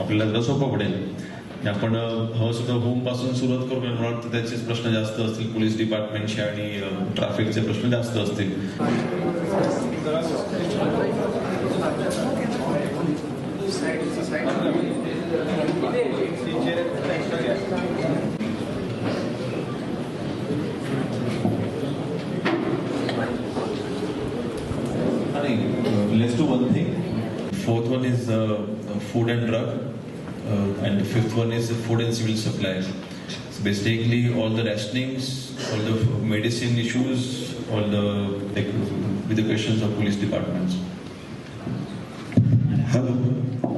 आपल्याला जरा सोपं पडेल. म्हणजे आपण हवं सुद्धा होमपासून सुरुवात करू मला वाटतं त्याचेच प्रश्न जास्त असतील. पोलीस डिपार्टमेंटचे आणि ट्रॅफिकचे प्रश्न जास्त असतील. आणि let's do one thing fourth one is food and drug and fifth one is food and civil supply basically all the rationings, all the medicine issues, all the like, with the questions of police departments. Hello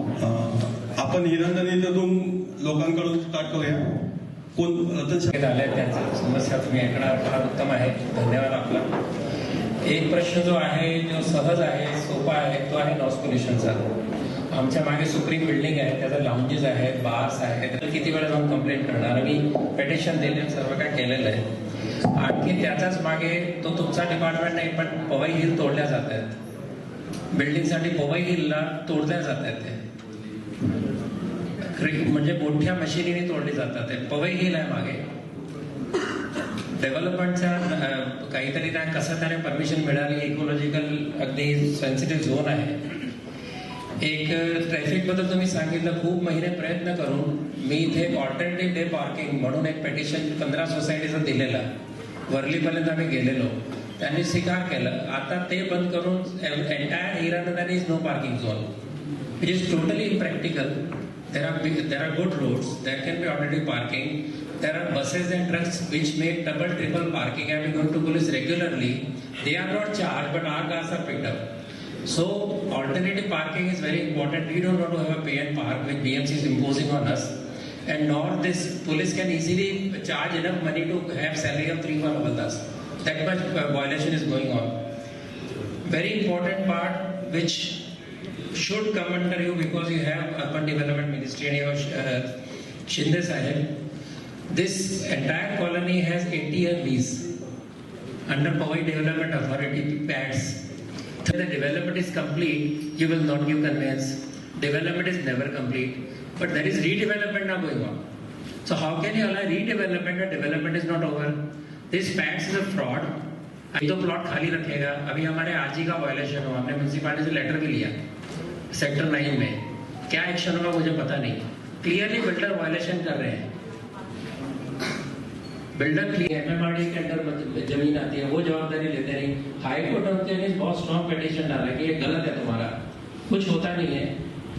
um, आपण हिरंदनीतून लोकांकडून start करूया. कोण रतन शा- घेत आले त्यांच्या समस्या तुम्ही ऐकणार फार उत्तम आहे. धन्यवाद आपला. एक प्रश्न जो आहे जो सहज आहे सोपा आहे तो आहे पोल्युशनचा. आमच्या मागे सुप्रीम बिल्डिंग आहे त्याचं लाऊंजेस आहेत बार्स आहेत. तर किती वेळा जाऊन कंप्लेंट करणार? आम्ही पेटिशन दिले सर्व काय केलेलं आहे. आणखी त्याच्याच मागे तो तुमचा डिपार्टमेंट नाही पण पवई हिल तोडल्या जात आहेत. बिल्डिंगसाठी पवई हिलला तोडल्या जात आहेत ते. म्हणजे मोठ्या मशिनीने तोडली जातात ते. पवई हिल आहे मागे. डेव्हलपमेंटच्या काहीतरी त्या कसं त्याने परमिशन मिळाली. इकोलॉजिकल अगदी सेन्सिटिव्ह झोन आहे. एक ट्रॅफिकबद्दल तुम्ही सांगितलं खूप महिने प्रयत्न करून मी इथे एक ऑल्टरनेटिव्ह डे पार्किंग म्हणून एक पेटिशन कंद्रा सोसायटीचं दिलेलं. वरलीपर्यंत आम्ही गेलेलो. त्यांनी स्वीकार केलं. आता ते बंद करून entire Hiranandani is no parking zone it is totally in impractical there are be there are good roads there can be alternative parking there are buses and trucks which make double triple parking I me gone to police regularly they are not charge but are cars are picked up so alternative parking is very important we don't want to have a pay and park which BMC is imposing on us and nor this police can easily charge enough money to have salary of three four us that much uh, violation is going on very important part which should come under you because you have urban development ministry and you have uh, Shinde Sahib. This entire colony has 80 year lease under Powai Development Authority PADS. Till the development is complete, you will not give conveyance. Development is never complete, but there is redevelopment now going on. So how can you allow redevelopment when development is not over? This PADS is a fraud. अभी तो plot खाली रखेगा अभी हमारे RG का violation हुआ हमने municipality से letter भी लिया सेक्टर नाइन में क्या एक्शन होगा मुझे पता नहीं क्लियरली बिल्डर वायलेशन कर रहे हैं बिल्डर एमएमआरडी के अंडर ज़मीन आती है, वो जवाबदारी लेते नहीं हाई कोर्ट उनके लिए बहुत स्ट्रॉन्ग पिटीशन डाला कि ये गलत है तुम्हारा। कुछ होता नहीं है।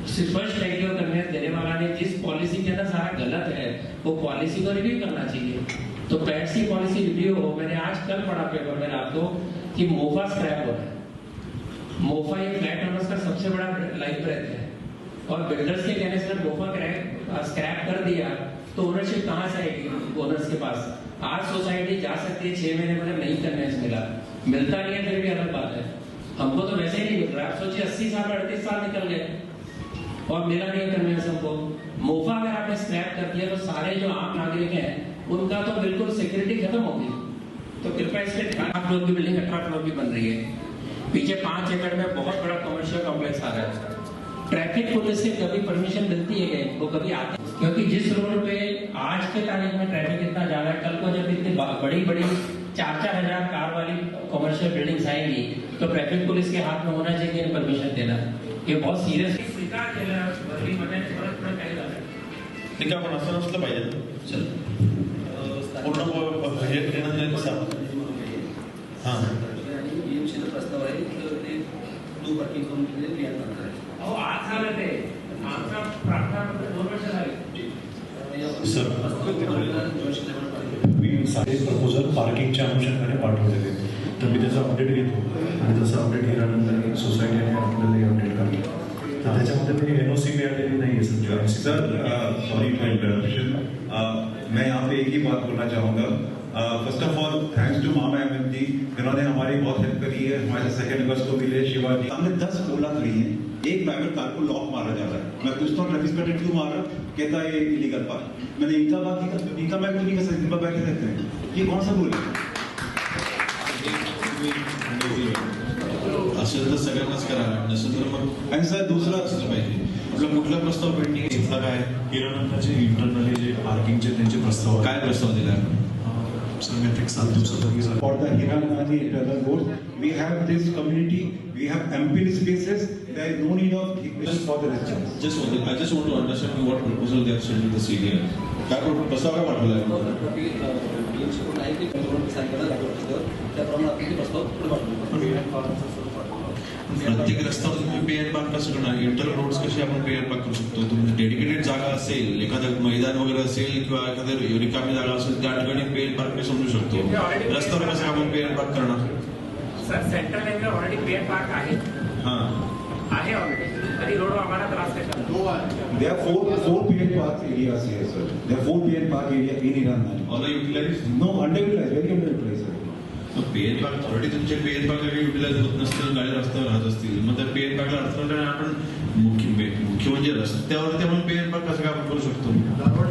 स्पष्ट है कि कन्वेंस देने वाला ने जिस पॉलिसी के अंदर सारा गलत है, वो पॉलिसी को रिव्यू करना चाहिए। तो पैट्स की पॉलिसी रिव्यू हो, मैंने आज कल पढ़ा पेपर में रात को कि मोफा स्क्रैप हो रहा है। मोफा ये फ्लैट ओनर्स का सबसे बड़ा लाइफ ब्रेथ है। और बिल्डर्स के कहने से मोफा स्क्रैप कर दिया तो ओनरशिप कहाँ से आएगी ओनर्स के पास? आज सोसाइटी जा सकती है, छह महीने में नहीं कन्वेंस मिला। मिलता नहीं है, फिर भी अलग बात है। हमको तो वैसे ही नहीं मिल रहा। आप सोचिए, अस्सी साल, अड़तीस साल निकल गए। और मिला नहीं कन्वेंस हमको। मोफा अगर आपने स्क्रैप कर दिया तो सारे जो आम नागरिक हैं, उनका तो बिल्कुल सिक्योरिटी खत्म होगी तो कृपया इस पे ध्यान आठ फ्लोर की बिल्डिंग अठारह फ्लोर की बन रही है। पीछे पाँच एकड़ में बहुत बड़ा कमर्शियल कॉम्प्लेक्स आ रहा है। ट्रैफ़िक पुलिस से कभी परमिशन मिलती है वो कभी आती? क्योंकि जिस रोड पे आज के तारीख में ट्रैफ़िक इतना ज़्यादा है कल को जब इतनी बड़ी बड़ी चार चार हज़ार कार वाली कमर्शियल बिल्डिंग्स आएँगी तो ट्रैफ़िक पुलिस के हाथ में होना चाहिए परमिशन देना। ये बहुत सिरियस ठीक आहे पण असं नसलं पाहिजे. पूर्ण हे देणं हाँ आणि BMC चा प्रस्ताव आहे तर ते नो पार्किंग करून तिथे करणार आहे. अहो आज झालं ते. आमचा प्रार्थना दोन वर्ष झाली. प्रपोजल पार्किंगच्या अनुषंगाने पाठवलेले तर मी त्याचा अपडेट घेतो आणि तसं अपडेट घेण्यानंतर सोसायटीने आपल्याला अपडेट करतो तर त्याच्यामध्ये एन ओ सी मिळालेली नाही आहे sir sir sorry for interruption मैं यहाँ पे एक ही बात बोलना चाहूँगा। First of all thanks to मामा एम जी जिन्होंने हमारी बहुत हेल्प करी है। हमारे सेकंड अगस्त को मिले शिवा जी हमने दस ओला करी है। एक प्राइवेट कार को लॉक मारा जा रहा है। मैं पूछता हूँ ट्रैफिक पेटेंट क्यों मारा? कहता है ये इलीगल पार्क मैंने इनका बात की इनका मैं तो नहीं कर सकती इनका बैठे रहते हैं। ये कौन सा है? असेल तर सगळ्यांनाच करा नसेल तर मग आणि सर दुसरा असलं पाहिजे. आपला कुठला प्रस्ताव पेंडिंग मुद्दा काय? आहे? हिरानंदाचे इंटरनली जे पार्किंगचे त्यांचे प्रस्ताव. काय प्रस्ताव दिला? एक सात दिवसापूर्वी झालं. For the Hiranani internal roads, we have this community, we have ample spaces, there is no need of equation for the residents. Just one I just want to understand what proposal they are sending the senior काय propose प्रस्ताव काय पाठवला आहे त्याप्रमाणे आपण ते प्रस्ताव पुढे पाठवू प्रत्येक रस्त्यावर तुम्ही पे अँड पार्क कसं करणार? इंटर रोड्स कसे आपण पे अँड पार्क करू शकतो? तुमची डेडिकेटेड जागा असेल एखादं मैदान वगैरे असेल किंवा एखादं रिकामी जागा असेल त्या ठिकाणी पे अँड पार्क समजू शकतो. रस्त्यावर कसं आपण पे अँड पार्क करणार? सर सेंट्रल लाईनला ऑलरेडी पेड पार्क आहे. हां. आहे ऑलरेडी तरी रोड आम्हाला त्रास देतात There are four, four PN park areas here, sir. There are four PN park area in Hiranani. All utilize No, underutilized, very underutilized, sir. Pay and park already तुमचे pay and park utilise होत नसतील गाड्या रस्त्यावर राहत असतील मग त्या पे N पार्कला अडथळा म्हणजे आपण मुख्य मुख्य म्हणजे रस्त्यावरती आपण पे एन पार्क कसं काय आपण करू शकतो?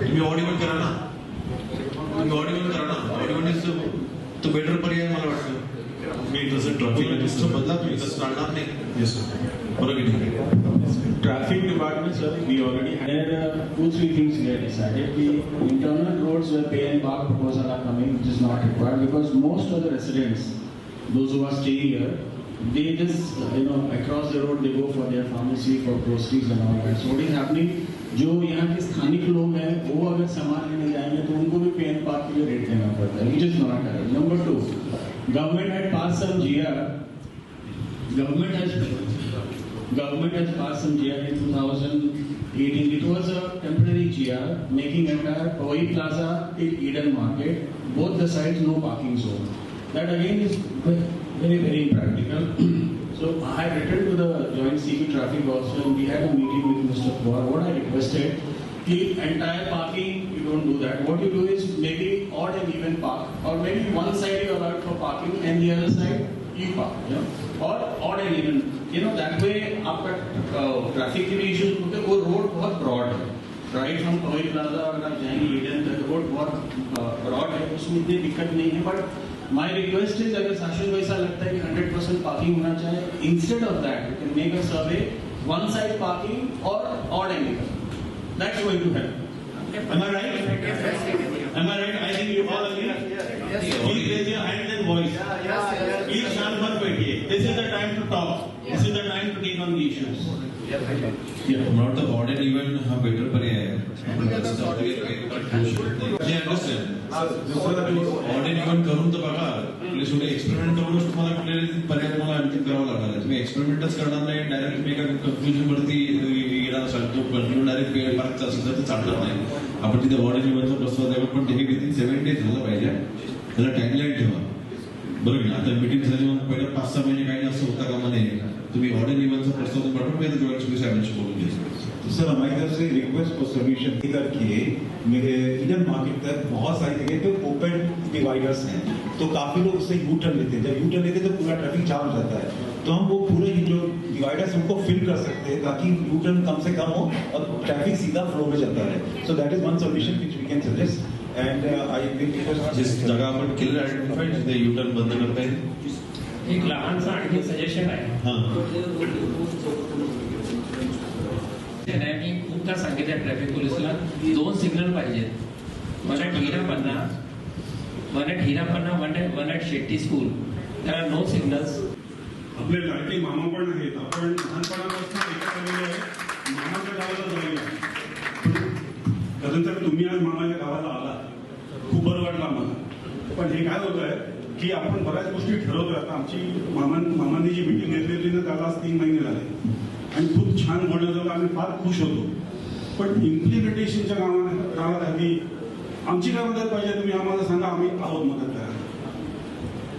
तुम्ही ऑडिबल करा ना. तुम्ही ऑडिबल करा ना. ऑडिबल इज तो बेटर पर्याय मला वाटतं. Traffic department sir we already had two three things we decided कि internal roads where pay and park proposal are coming which is not required because most of the residents those who are staying here they just you know across the road they go for their pharmacy for groceries and all that so what is happening जो यहाँ के स्थानीय लोग हैं वो अगर सामान लेने जाएँगे तो उनको भी पे एंड पार्क के लिए रेट देना पड़ता है which is not number two Government had passed some GR. Government has government has passed some GR in 2018. It was a temporary GR making entire Powai Plaza till Eden Market, both the sides no parking zone. That again is very very impractical. So I had written to the Joint Civil Traffic Officer and we had a meeting with Mr. Kumar. What I requested the entire parking, you don't do that. What you do is maybe odd and even park, or maybe one side you allow for parking and the other side you park, you know, or odd and even. You know, that way आपका traffic के भी issues होते हैं वो road बहुत broad है right from toy plaza अगर आप जाएँगे ईडन तक रोड बहुत ब्रॉड है उसमें इतनी दिक्कत नहीं है बट माय रिक्वेस्ट इज़ अगर शासन को ऐसा लगता है कि 100 परसेंट पार्किंग होना चाहिए instead of that make a survey one side parking और odd and That's going to happen. Am I right? Am I right? I think you all agree. Please raise your hand and voice. Please sharp This is the time to talk. This is the time to take on the issues. Not the odd and even हा better पर्याय आहे आपण understand odd and even करून तर बघा आपले शेवटी experiment करूनच तुम्हाला कुठले पर्याय तुम्हाला आणखी करावा लागणार आहे तुम्ही एक्सपेरिमेंटच करणार नाही डायरेक्ट तुम्ही एका कन्क्लुजन वरती येणार असाल तो कंटिन्यू डायरेक्ट पे पार्कचा असेल तर ते चालणार नाही आपण तिथे ऑड अँड इव्हनचा प्रस्ताव द्यावा पण ते विदिन सेव्हन डेज झालं पाहिजे त्याला टाइमलाईन ठेवा सर हमारी तरफ़ से रिक्वेस्ट फॉर सोल्यूशन इधर किए मेरे इंडियन मार्केट तक बहुत सारी जगह पे ओपन डिवाइडर्स हैं। तो काफ़ी लोग उससे यू टर्न लेते हैं। जब यू टर्न लेते हैं तो पूरा ट्रैफ़िक जाम जाता है। तो हम वो पूरे जो डिवाइडर्स उनको फिल कर सकते हैं ताकि यू टर्न कम से कम हो और ट्रैफ़िक सीधा फ्लो में चलता रहे। So that is one solution which we can suggest and I will जागा आपण केलेलं आयडेंटिफाईड जिथे युटर्न बंद करता येईल. एक लहानसं आणखी सजेशन आहे. हां. ते नाही मी खूपदा सांगितलं ट्रॅफिक पोलिसला दोन सिग्नल पाहिजेत. One at Hirapanna one at Hirapanna one at one at Shetty school त्याला नो सिग्नल्स आपले लाडके मामा पण आहेत. आपण लहानपणापासून एकत्र मामाच्या गावाला जाऊया. त्यानंतर तुम्ही आज मामाच्या गावाला आला खूप बरं वाटलं आम्हाला पण हे काय होत आहे की आपण बऱ्याच गोष्टी ठरवतोय. आता आमची मामान मामांनी जी मिटिंग घेतलेली ना त्याला आज तीन महिने झाले. आणि खूप छान बोललं झालं आम्ही फार खुश होतो. पण इम्प्लिमेंटेशनच्या गावाला कामात आधी आमची काय मदत पाहिजे तुम्ही आम्हाला सांगा आम्ही आहोत मदत करायला.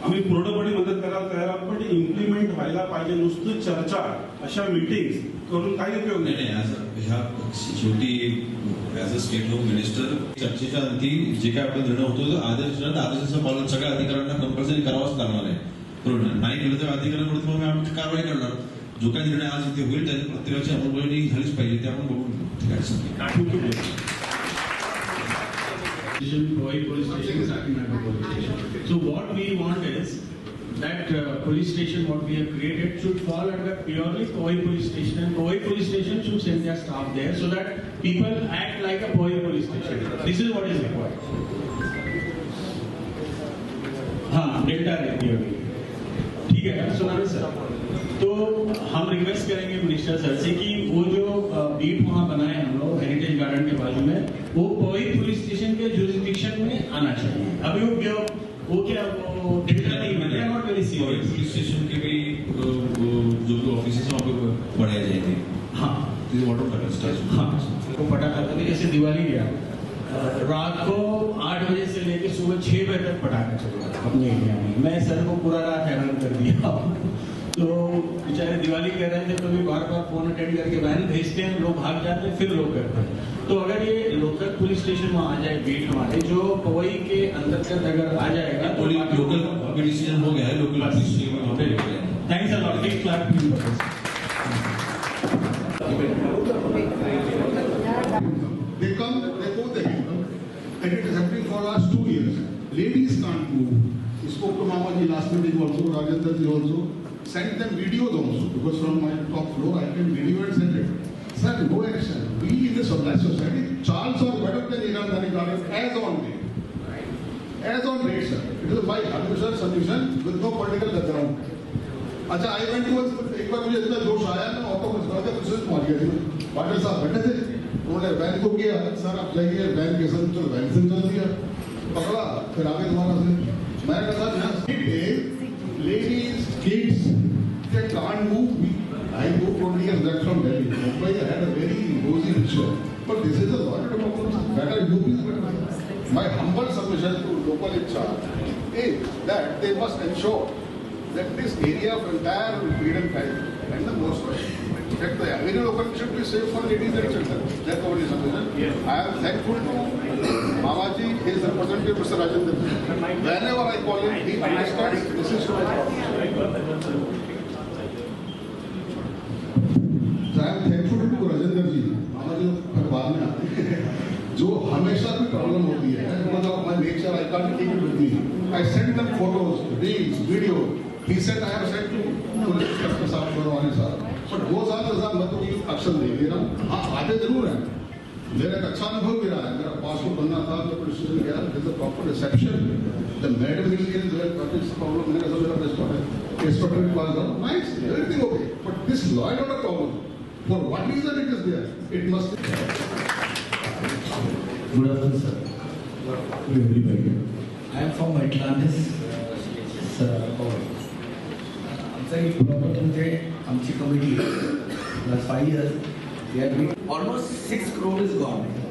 आम्ही पूर्णपणे मदत करायला तयार आहोत पण इम्प्लिमेंट व्हायला पाहिजे नुसतं चर्चा अशा मीटिंग करून काही उपयोग नाही असं ह्या शेवटी as a state home minister चर्चेच्या अंती जे काय आपला निर्णय होतो तो आदेश आदेशाचं पालन सगळ्या अधिकाऱ्यांना कंपल्सरी करावाच लागणार आहे बरोबर? नाही केलं तर अधिकाऱ्यांकडून मग आम्ही कारवाई करणार जो काही निर्णय आज इथे होईल त्याची प्रत्येकाची अंमलबजावणी झालीच पाहिजे ते आपण बघून. So what we want is that uh, police station what we have created should fall under purely Powai police station and Powai police station should send their staff there so that people act like a Powai police station. This is what is required. हाँ delta रहती है ठीक है सुनाने sir तो हम request करेंगे minister sir से कि वो जो बीट वहाँ बनाए हम लोग हेरिटेज गार्डन के बाजू में वो कोई पुलिस स्टेशन के जुरिस्डिक्शन में आना चाहिए अभी वो क्या वो क्या स्टेशन के भी जो भी ऑफ़िस है वहाँ पे बढ़ाए जाएँगे। हाँ। वाटर कलर हाँ। वो पटाखा तो जैसे दिवाली गया। रात को आठ बजे से लेकर सुबह छह बजे तक पटाखा चलेगा अपने एरिया में। मैं सर को पूरा रात हैरान कर दिया। तो बेचारे दिवाली कह रहे थे तो भी बार बार फ़ोन अटेंड करके वैन भेजते हैं लोग भाग जाते हैं फिर लोग करते हैं। तो अगर ये पुलिस स्टेशन वहाँ आ जाए बीट हमारे जो पवई के अंतर्गत अगर आ जाएगा तो लोकल अभी डिसीज़न हो गया है लोकल वहाँ पे thanks a lot please clap for this They come, they go there, and it is happening for last two years. Ladies can't move. We spoke to Mamaji last meeting also, Rajendra ji also. Sent them videos also, because from my top floor I can video and send it. Sir, no action. We in the civilized society, Charles are better than Iran Dhani Garden as on date. As on date, sir. It is my habitual solution with no political background. अच्छा I went to एक बार मुझे इतना जोश आया मैं auto में चला गया फिर पहुँच गया पाटिल साहब बैठे थे उन्होंने वैन को किया सर आप जाइए वैन के संग चलो वैन से चल दिया पकड़ा फिर आगे दोबारा से मैंने कहा यहाँ ladies kids they can't move. I moved 20 years back from Delhi. Mumbai had a very rosy picture. But this is a lot of problems. Better UP is better. My humble submission to local in charge is that they must ensure that this area of entire freedom time and the most that the avenue open should be safe for ladies and children. That's the only submission. I am thankful to Mamaji, his representative, Mr. Rajendra. Whenever I call him, he understands this is so much. So I am thankful to Rajendra ji, मामा जी बाद में आते हैं जो हमेशा कोई problem होती है of my nature I can't take it with me I send them photos reels video he said I have send to police commissioner साहब फरवानी साहब बट वो साहब साहब मैं तो कोई एक्शन नहीं ले रहा हूँ। हाँ आते ज़रूर हैं। मेरा एक अच्छा अनुभव भी रहा है। मेरा पासपोर्ट बनना था मैं police station Gaya. This a proper reception the madam mill गई जो व्हाट इज़ प्रॉब्लम मैंने कहा मेरा पासपोर्ट है। इंस्पेक्टर के पास जाओ। Nice everything okay but this law is not a Problem for what reason it is there it must Good afternoon, sir. To everybody. I am from Atlantis, sir. आमचा एक problem म्हणजे आमची committee last five years almost six crore is gone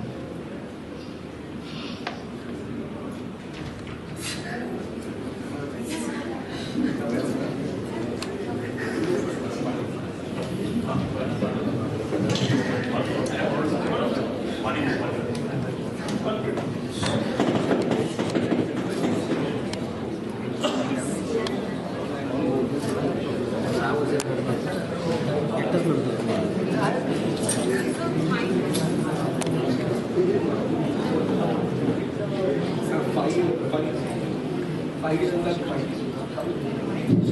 five years back, five years.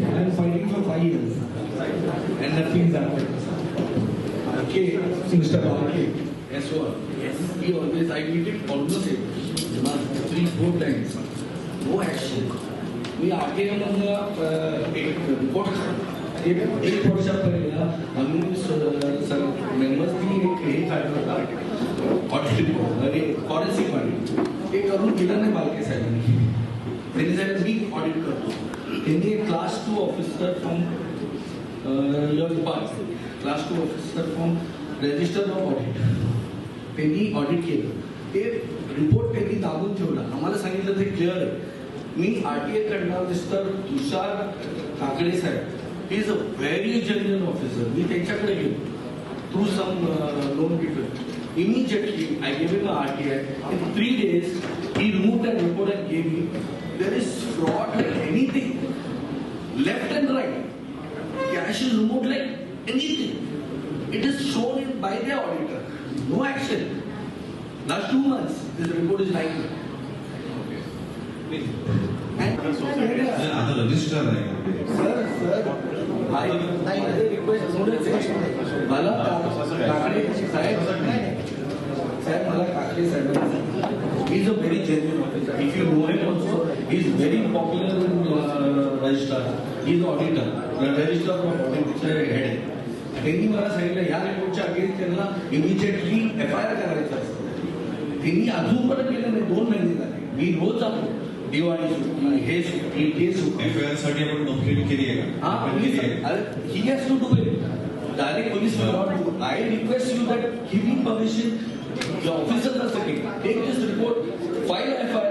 I am fighting for five years. And nothing is happening. Okay, Mr. Barke. Yes, sir. Yes. He always, I meet him almost every month, three, four times. No action. मी आगे मग एक report एक एक वर्षापर्यंत आम्ही अरे म्हणजे फॉरेन्सिक ऑडिट ते करून दिलं नाही बालके साहेबांनी त्यांनी साहेब मी ऑडिट करतो. त्यांनी एक class two officer from your class two officer from register of audit त्यांनी ऑडिट केलं. ते रिपोर्ट त्यांनी दाबून ठेवला. आम्हाला सांगितलं ते क्लिअर आहे. मी आर टी ए कडनं mister Tushar Kakade Saheb. Is a very general officer मी त्यांच्याकडे गेलो. through some uh, people. Immediately, I gave him an RTI. In three days, he removed that report and gave me. There is fraud like anything. Left and right. Cash is removed like anything. It is shown by the auditor. No action. Last two months, this report is lying. Okay. Please. And, and, and, and, and, and, and, and, and, and, and, मला काकडे साहेब? साहेब मला काकडे साहेब is a very genuine officer if you know him also is very popular in is auditor register of ऑडिटचे head त्यांनी मला सांगितलं या रिपोर्टच्या against त्यांना इमिजिएटली एफ आय आर करायचं असतं. त्यांनी अजून पण केलं नाही दोन महिने झाले. मी रोज जातो. दिवाळी हे ते एफ आय आरसाठी आपण कंप्लेंट केली आहे का Ah, Complaint केली आहे please, he has to do it. Direct police will not do. I request you that give me permission. The officers are sitting. Take this report, file FIR.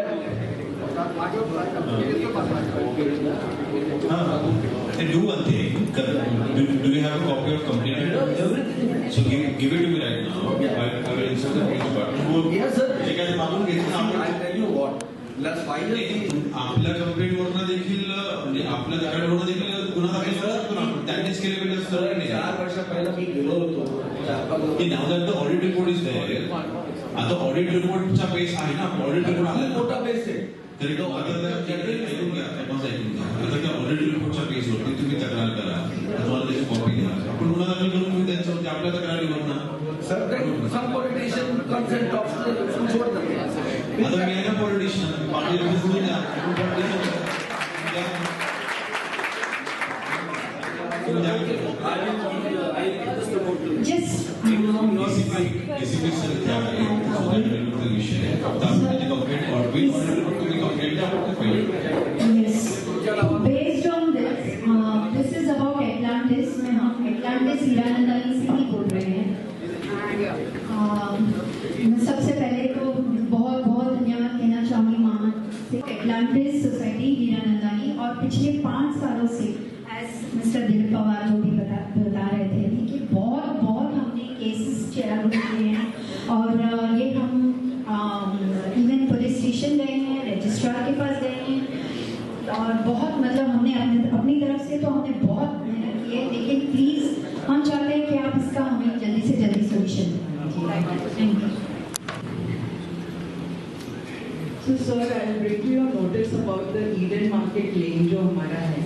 Then do one thing. Do, do you have a copy of complaint? Everything. So give, give it to me right now. I, I will insert the police department. Yes, sir. जे काही मागून घेतलं See, आपण I tell you what. आपल्या complaint वरनं देखील म्हणजे आपल्या तक्रारीवरनं देखील गुन्हा दाखल करू शकतो ना आपण त्यांनीच केले पाहिजे असं सर, नाही चार वर्ष पहिला मी गेलो होतो. चार पाच की नाव ऑडिट रिपोर्ट इज देअर आता ऑडिट रिपोर्टचा पेस आहे ना ऑडिट रिपोर्ट खूप आला. मोठा बेस आहे. तरी तो आता त्या ऐकून घ्या माझं ऐकून घ्या. आता त्या ऑडिट रिपोर्टच्या पेजवरती तुम्ही तक्रार करा. तुम्हाला त्याची कॉपी घ्या आपण गुन्हा दाखल करून घेऊ त्यांच्यावरती आपल्या तक्रारीवर ना ऑफ सोडतात आता मी आहे ना पॉलिटिशियन पाटील स्टेशन गए हैं रजिस्ट्रार के पास गए हैं और बहुत मतलब हमने अपने अपनी तरफ़ से तो हमने बहुत मेहनत की है लेकिन प्लीज़ हम चाहते हैं कि आप इसका हमें जल्दी से जल्दी solution thank you So sir, I'll bring to your notice about the Eden Market lane जो हमारा है.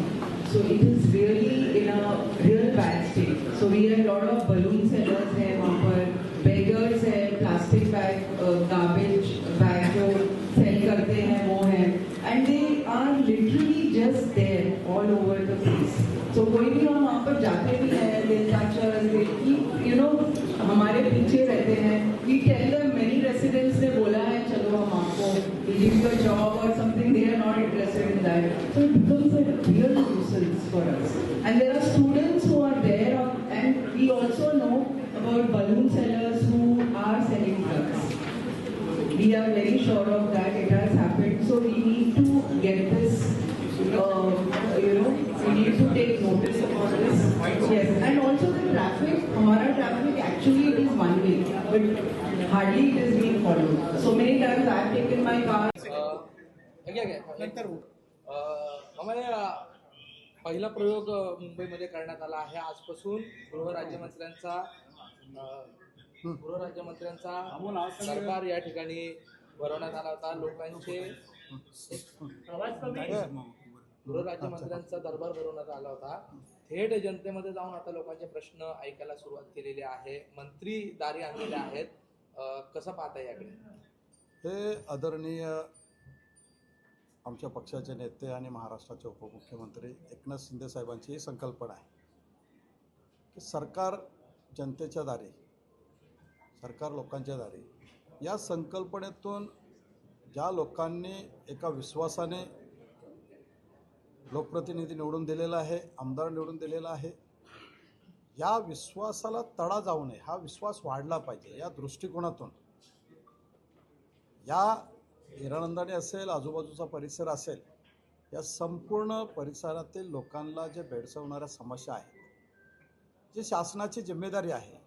So it is really in a real bad state. So we have lot of balloon sellers है वहाँ पर, beggars है, plastic bag, uh, garbage literally there all over the place. So कोई भी हम वहाँ पर जाते भी हैं, they touch us, they keep, you know, हमारे पीछे रहते हैं. We tell them many residents ने बोला है चलो हम आपको give you a job or something, they are not interested in that. So it becomes a real nuisance for us. And there are students who are there and we also know about balloon sellers who are selling drugs. We are very sure of that, it has happened, so we need to get this, need to take notice about this. Yes, and also the traffic, हमारा traffic actually it is one way, but hardly it is being followed. So many times I have taken my car. हमारे पहिला प्रयोग मुंबईमध्ये करण्यात आला आहे आजपासून गृहराज्यमंत्र्यांचा गृहराज्यमंत्र्यांचा सरकार या ठिकाणी भरवण्यात आला होता लोकांचे गृहराज्यमंत्र्यांचा दरबार भरवण्यात आला होता. थेट जनतेमध्ये जाऊन आता लोकांचे प्रश्न ऐकायला सुरुवात केलेली आहे. मंत्री दारी आणलेले आहेत. कसं पाहता याकडे? हे आदरणीय आमच्या पक्षाचे नेते आणि महाराष्ट्राचे उपमुख्यमंत्री एकनाथ शिंदे साहेबांची ही संकल्पना आहे की सरकार जनतेच्या दारी सरकार लोकांच्या दारी या संकल्पनेतून ज्या लोकांनी एका विश्वासाने लोकप्रतिनिधी निवडून दिलेला आहे आमदार निवडून दिलेला आहे. या विश्वासाला तडा जाऊ नये हा विश्वास वाढला पाहिजे या दृष्टिकोनातून. या हिरानंदाने असेल आजूबाजूचा परिसर असेल या संपूर्ण परिसरातील लोकांना जे भेडसवणाऱ्या समस्या आहेत जी शासनाची जिम्मेदारी आहे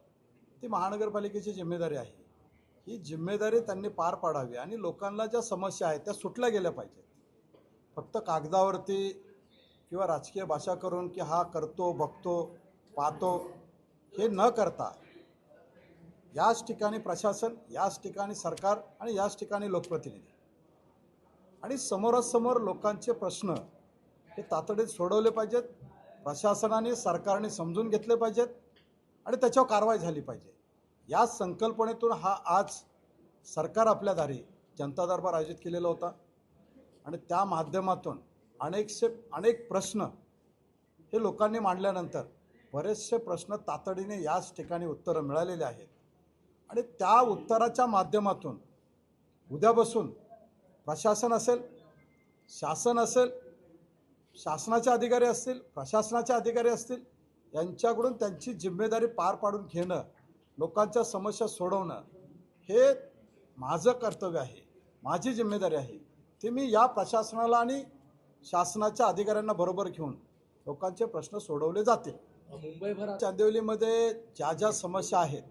ती महानगरपालिकेची जिम्मेदारी आहे ही जिम्मेदारी त्यांनी पार पाडावी आणि लोकांना ज्या समस्या आहेत त्या सुटल्या गेल्या पाहिजेत. फक्त कागदावरती किंवा राजकीय भाषा करून की हा करतो बघतो पाहतो हे न करता याच ठिकाणी प्रशासन याच ठिकाणी सरकार आणि याच ठिकाणी लोकप्रतिनिधी. आणि समोरासमोर लोकांचे प्रश्न हे तातडीत सोडवले पाहिजेत प्रशासनाने सरकारने समजून घेतले पाहिजेत आणि त्याच्यावर कारवाई झाली पाहिजे. या संकल्पनेतून हा आज सरकार आपल्या दारी जनता दरबार आयोजित केलेला होता. आणि त्या माध्यमातून अनेकशे अनेक प्रश्न हे लोकांनी मांडल्यानंतर बरेचसे प्रश्न तातडीने याच ठिकाणी उत्तरं मिळालेले आहेत. आणि त्या उत्तराच्या माध्यमातून उद्यापासून प्रशासन असेल शासन असेल शासनाचे अधिकारी असतील प्रशासनाचे अधिकारी असतील यांच्याकडून त्यांची जिम्मेदारी पार पाडून घेणं लोकांच्या समस्या सोडवणं हे माझं कर्तव्य आहे माझी जिम्मेदारी आहे. ते मी या प्रशासनाला आणि शासनाच्या अधिकाऱ्यांना बरोबर घेऊन लोकांचे प्रश्न सोडवले जातील. मुंबईभरात चांदिवलीमध्ये ज्या ज्या समस्या आहेत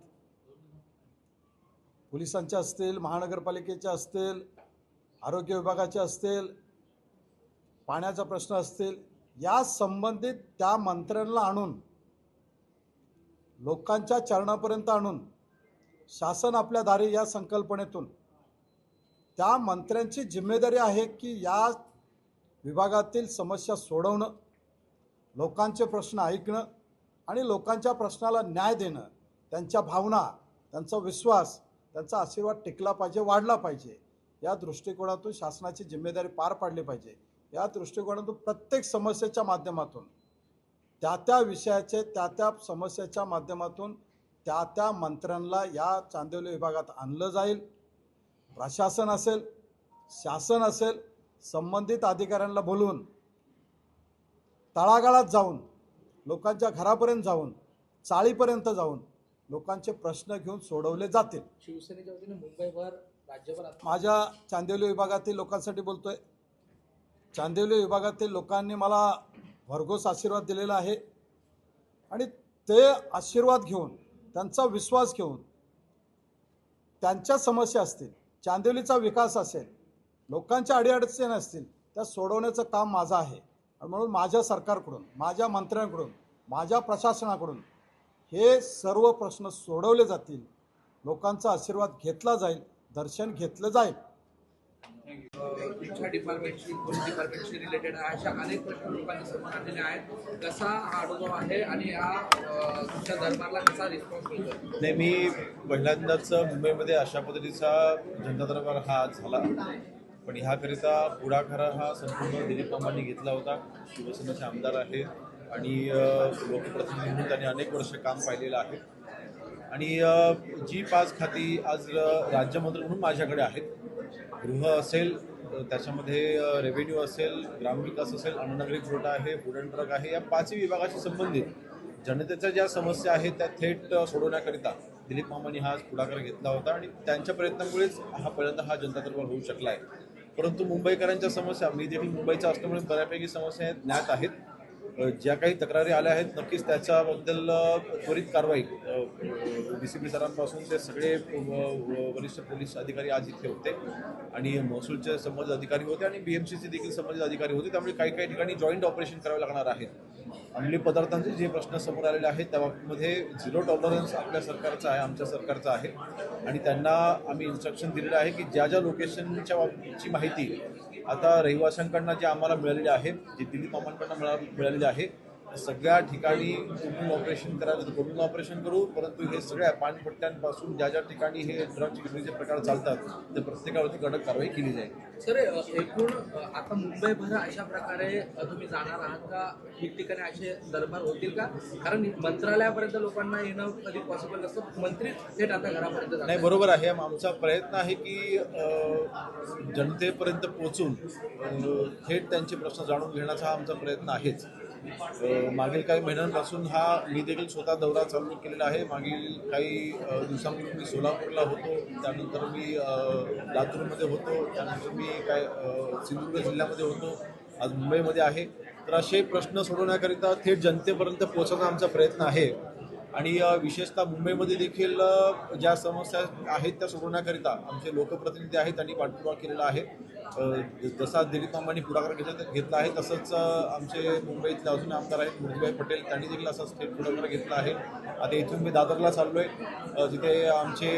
पोलिसांच्या असतील महानगरपालिकेच्या असतील आरोग्य विभागाच्या असतील पाण्याचा प्रश्न असतील या संबंधित त्या मंत्र्यांना आणून लोकांच्या चरणापर्यंत आणून शासन आपल्या दारी या संकल्पनेतून त्या मंत्र्यांची जिम्मेदारी आहे की या विभागातील समस्या सोडवणं लोकांचे प्रश्न ऐकणं आणि लोकांच्या प्रश्नाला न्याय देणं त्यांच्या भावना त्यांचा विश्वास त्यांचा आशीर्वाद टिकला पाहिजे वाढला पाहिजे या दृष्टिकोनातून शासनाची जिम्मेदारी पार पाडली पाहिजे. या दृष्टिकोनातून प्रत्येक समस्येच्या माध्यमातून त्या त्या विषयाचे त्या त्या समस्येच्या माध्यमातून त्या त्या मंत्र्यांना या चांदिवली विभागात आणलं जाईल. प्रशासन असेल शासन असेल संबंधित अधिकाऱ्यांना बोलवून तळागाळात जाऊन लोकांच्या घरापर्यंत जाऊन चाळीपर्यंत जाऊन लोकांचे प्रश्न घेऊन सोडवले जातील. शिवसेनेच्या वतीने मुंबईभर राज्यभर माझ्या चांदिवली विभागातील लोकांसाठी बोलतोय. चांदिवली विभागातील लोकांनी मला भरघोस आशीर्वाद दिलेला आहे आणि ते आशीर्वाद घेऊन त्यांचा विश्वास घेऊन त्यांच्या समस्या असतील चांदिवलीचा विकास असेल लोकांच्या अडीअडचणी असतील त्या सोडवण्याचं काम माझं आहे. आणि म्हणून माझ्या सरकारकडून माझ्या मंत्र्यांकडून माझ्या प्रशासनाकडून हे सर्व प्रश्न सोडवले जातील. लोकांचा आशीर्वाद घेतला जाईल दर्शन घेतलं जाईल. तुमच्या डिपार्टमेंटशी पोलीस डिपार्टमेंटशी रिलेटेड अशा अनेक प्रश्न लोकांच्या समोर आलेले आहेत. कसा हा अनुभव आहे आणि हा अं, तुमच्या दरबारला कसा रिस्पॉन्स मिळतो नाही मी पहिल्यांदाच मुंबईमध्ये अशा पद्धतीचा जनता दरबार हा झाला. पण ह्याकरिता पुढाकार हा संपूर्ण दिलीप मामांनी घेतला होता. शिवसेनेचे आमदार आहेत आणि लोकप्रतिनिधी म्हणून त्यांनी अनेक वर्ष काम पाहिलेलं आहे. आणि जी पाच खाती आज राज्यमंत्री म्हणून माझ्याकडे आहेत. गृह असेल त्याच्यामध्ये रेव्हेन्यू असेल ग्रामविकास असेल अन्ननागरिक पुरवठा आहे फूड अँड ड्रग आहे या पाचही विभागाशी संबंधित जनतेच्या ज्या समस्या आहेत त्या थेट सोडवण्याकरिता दिलीप मामांनी हा आज पुढाकार घेतला होता. आणि त्यांच्या प्रयत्नामुळेच हा पर्यंत हा जनता दरबार होऊ शकला आहे. परंतु मुंबईकरांच्या समस्या मी देखील मुंबईचा असल्यामुळे बऱ्यापैकी समस्या आहेत ज्ञात आहेत. ज्या काही तक्रारी आल्या आहेत नक्कीच त्याच्याबद्दल त्वरित कारवाई डी सी पी सरांपासून ते सगळे वरिष्ठ पोलीस अधिकारी आज इथे होते आणि महसूलचे संबंधित अधिकारी होते आणि बी एम सीचे देखील संबंधित अधिकारी होते. त्यामुळे काही काही ठिकाणी जॉईंट ऑपरेशन करावे लागणार आहेत अंमली पदार्थांचे जे प्रश्न समोर आलेले आहेत त्या बाबतीमध्ये झिरो टॉलरन्स आपल्या सरकारचा आहे आमच्या सरकारचा आहे. आणि त्यांना आम्ही इन्स्ट्रक्शन दिलेलं आहे की ज्या ज्या लोकेशनच्या बाबतीची माहिती आता रहिवाशांकडनं जे आम्हाला मिळालेली आहे जे दिलीप मामांकडनं मिळा मिळालेली आहे सगळ्या ठिकाणी कोणून ऑपरेशन करायचं तर कोणून ऑपरेशन करू परंतु हे सगळ्या पानपट्ट्यांपासून ज्या ज्या ठिकाणी हे ड्रग्ज विक्रीचे प्रकार चालतात त्या प्रत्येकावरती कडक कारवाई केली जाईल. सर एकूण आता मुंबईभर अशा प्रकारे तुम्ही जाणार आहात का? ठिकठिकाणी असे दरबार होतील का? कारण मंत्रालयापर्यंत लोकांना येणं कधी पॉसिबल नसतं. मंत्री थेट आता घरापर्यंत. नाही बरोबर आहे. आमचा प्रयत्न आहे की जनतेपर्यंत पोहोचून थेट त्यांचे प्रश्न जाणून घेण्याचा आमचा प्रयत्न आहेच. मागील काही महिन्यांपासून हा मी देखील स्वतः दौरा चालू केलेला आहे. मागील काही दिवसांपूर्वी मी सोलापूरला होतो. त्यानंतर मी लातूरमध्ये होतो. त्यानंतर मी काय सिंधुदुर्ग जिल्ह्यामध्ये होतो. आज मुंबईमध्ये आहे. तर असे प्रश्न सोडवण्याकरिता थेट जनतेपर्यंत पोहोचवणं आमचा प्रयत्न आहे. आणि विशेषतः मुंबईमध्ये देखील ज्या समस्या आहेत त्या सोडवण्याकरिता आमचे लोकप्रतिनिधी आहेत त्यांनी पाठपुरावा केलेला आहे. जसा दिलीप मामांनी पुढाकार घेतला घेतला आहे तसंच आमचे मुंबईतले अजून आमदार आहेत मुरलीभाई पटेल त्यांनी देखील असाच थेट पुढाकार घेतला आहे. आता इथून मी दादरला चाललो आहे जिथे आमचे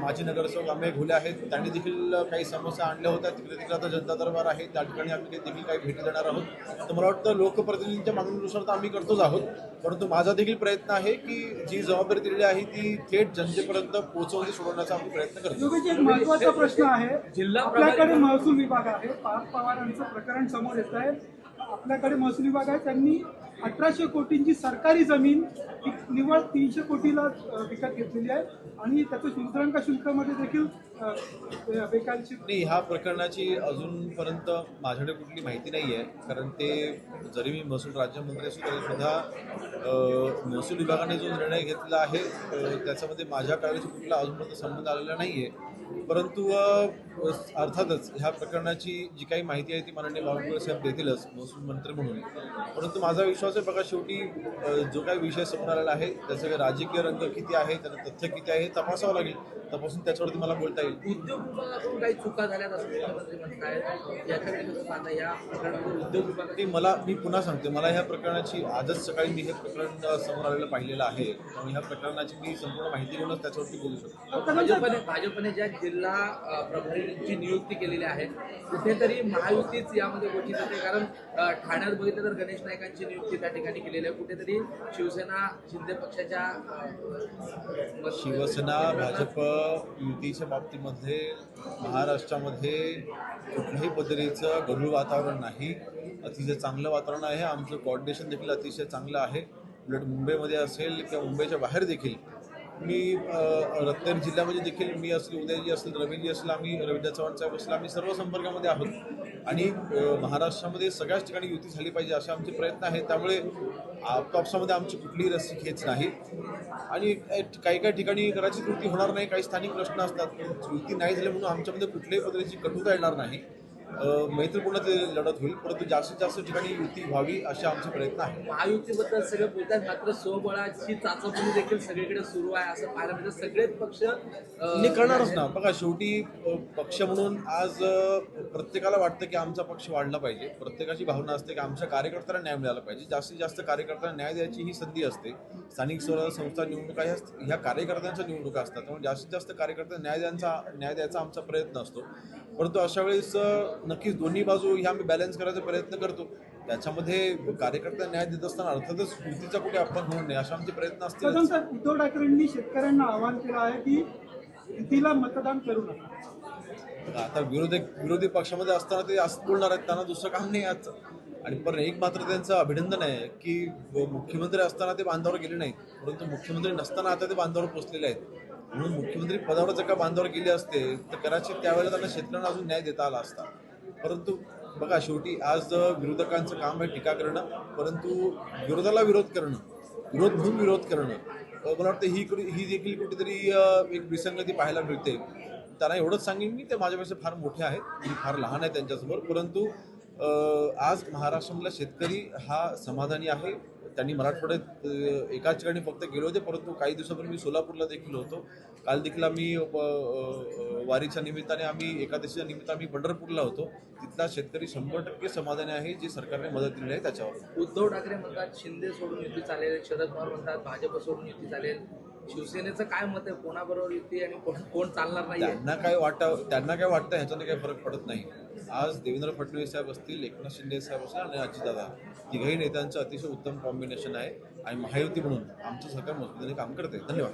माजी नगरसेवक अमेय घोले आहेत त्यांनी देखील काही समस्या आणल्या होत्या. तिकडे तिकडे आता जनता दरबार आहे. त्या ठिकाणी आम्ही देखील काही भेटी देणार आहोत. तर मला वाटतं लोकप्रतिनिधींच्या मागणीनुसार तर आम्ही करतोच आहोत. परंतु माझा देखील प्रयत्न आहे की जी जबाबदारी दिलेली आहे ती थेट जनतेपर्यंत पोहोचवणे सोडवण्याचा आम्ही प्रयत्न करतो. महत्त्वाचा प्रश्न आहे. जिल्हा आपल्याकडे महसूल विभाग आहे. पार्थ पवारांचं प्रकरण समोर येत आहे. आपल्याकडे महसूल विभाग आहे. त्यांनी अठराशे कोटींची सरकारी जमीन निवड तीनशे कोटीला विकत घेतलेली आहे. आणि त्याचं शुल्कांक शुल्कामध्ये देखील बेकायदेशीर नाही ह्या प्रकरणाची अजूनपर्यंत माझ्याकडे कुठली माहिती नाही आहे. कारण ते जरी मी महसूल राज्यमंत्री असू तरी सुद्धा महसूल विभागाने जो निर्णय घेतला आहे त्याच्यामध्ये माझ्या कार्याशी कुठला अजूनपर्यंत संबंध आलेला नाही आहे. परंतु अर्थातच ह्या प्रकरणाची जी काही माहिती आहे ती माननीय बावनकुळे साहेब देतीलच महसूल मंत्री म्हणून. परंतु माझा विश्वास आहे बघा शेवटी जो काही विषय समोर आलेला आहे त्याचं काही राजकीय रंग किती आहे त्याचं तथ्य किती आहे हे तपासावं लागेल. तपासून त्याच्यावरती मला बोलता येईल. उद्योग काही चुका झाल्यात असं मुख्यमंत्री म्हणतायत याच्याकडे कसं पाहता? या प्रकरणामध्ये उद्योग ते मला मी पुन्हा सांगते मला ह्या प्रकरणाची आजच सकाळी मी हे प्रकरण समोर आलेलं पाहिलेलं आहे. त्यामुळे ह्या प्रकरणाची मी संपूर्ण माहिती घेऊनच त्याच्यावरती बोलू शकतो. भाजपने भाजपने ज्या जिल्हा प्रभारीची नियुक्ती केलेली आहे कुठेतरी महायुतीच यामध्ये गोष्टी कारण ठाण्यात बघितलं तर गणेश नाईकांची नियुक्ती त्या ठिकाणी केलेली आहे कुठेतरी शिवसेना शिंदे पक्षाच्या शिवसेना भाजप युतीच्या बाबतीमध्ये महाराष्ट्रामध्ये कुठल्याही पद्धतीचं गढूळ वातावरण नाही. अतिशय चांगलं वातावरण आहे. आमचं कोऑर्डिनेशन देखील अतिशय चांगलं आहे. उलट मुंबईमध्ये असेल किंवा मुंबईच्या बाहेर देखील मी रत्नागिरी जिल्ह्यामध्ये देखील मी असेल उदयजी असेल रवीजी असेल आम्ही रवींद्र चव्हाण साहेब असेल आम्ही सर्व संपर्कामध्ये आहोत. आणि महाराष्ट्रामध्ये सगळ्याच ठिकाणी युती झाली पाहिजे असे आमचे प्रयत्न आहेत. त्यामुळे आपापसामध्ये आमची कुठलीही रस्सी खेच नाही. आणि काही काही ठिकाणी कदाचित युती होणार नाही काही स्थानिक प्रश्न असतात युती नाही झाली म्हणून आमच्यामध्ये कुठल्याही पद्धतीची कटुता येणार नाही. मैत्रीपूर्ण ते लढत होईल. परंतु जास्तीत जास्त ठिकाणी युती व्हावी असे आमचे प्रयत्न आहेत महायुतीबद्दल सगळं बोलतात मात्र स्वबळाची चाचपणी देखील सगळीकडे सुरू आहे असं पाहायला मिळतं. सगळेच पक्ष नाही करणारच ना. बघा शेवटी पक्ष म्हणून आज प्रत्येकाला वाटतं की आमचा पक्ष वाढला पाहिजे. प्रत्येकाची भावना असते की आमच्या कार्यकर्त्यांना न्याय मिळाला पाहिजे. जास्तीत जास्त कार्यकर्त्यांना न्याय द्यायची ही संधी असते. स्थानिक स्वराज्य संस्था निवडणुका ह्या ह्या कार्यकर्त्यांच्या निवडणुका असतात. त्यामुळे जास्तीत जास्त कार्यकर्त्यांना न्याय द्यायचा न्याय द्यायचा आमचा प्रयत्न असतो. परंतु अशा वेळेस नक्कीच दोन्ही बाजू ह्या आम्ही बॅलन्स करायचा प्रयत्न करतो. त्याच्यामध्ये कार्यकर्त्यांना न्याय देत असताना अर्थातच युतीचा कुठे अपमान होऊ नये असे आमचे प्रयत्न असतील उद्धव ठाकरेंनी शेतकऱ्यांना आवाहन केलं आहे की युतीला मतदान करू नका. आता विरोधी विरोधी पक्षामध्ये असताना ते असं बोलणार आहेत त्यांना दुसरं काम नाही आज आणि पण एक मात्र त्यांचं अभिनंदन आहे की मुख्यमंत्री असताना ते बांधावर गेले नाहीत परंतु मुख्यमंत्री नसताना आता ते बांधावर पोचलेले आहेत. म्हणून मुख्यमंत्री पदावर जर का बांधावर गेले असते तर कदाचित त्यावेळेला त्यांना शेतकऱ्यांना अजून न्याय देता आला असता. परंतु बघा शेवटी आज विरोधकांचं काम आहे टीका करणं परंतु विरोधाला विरोध करणं विरोध म्हणून विरोध करणं मला वाटतं ही ही देखील कुठेतरी एक विसंगती पाहायला मिळते. त्यांना एवढंच सांगेन मी ते माझ्यापेक्षा फार मोठे आहेत. मी फार लहान आहे त्यांच्यासमोर. परंतु आज महाराष्ट्रामधला शेतकरी हा समाधानी आहे. त्यांनी मराठवाड्यात एकाच ठिकाणी फक्त गेले होते परंतु काही दिवसापूर्वी मी सोलापूरला देखील होतो. काल देखील आम्ही वारीच्या निमित्ताने आम्ही एकादशीच्या निमित्त आम्ही पंढरपूरला होतो. तिथला शेतकरी शंभर टक्के समाधानी आहे जी सरकारने मदत दिलेली आहे त्याच्यावर. उद्धव ठाकरे म्हणतात शिंदे सोडून युती चालेल. शरद पवार म्हणतात भाजप सोडून युती चालेल. शिवसेनेचं काय मत आहे? कोणाबरोबर युती आणि कोण कोण चालणार नाही त्यांना काय वाट त्यांना काय वाटतं ह्याच्याने काही फरक पडत नाही. आज देवेंद्र फडणवीस साहेब असतील एकनाथ शिंदे साहेब असतील आणि अजितदादा तिघही नेत्यांचं अतिशय उत्तम कॉम्बिनेशन आहे. आणि महायुती म्हणून आमचं सरकार मजबूतीने काम करते धन्यवाद.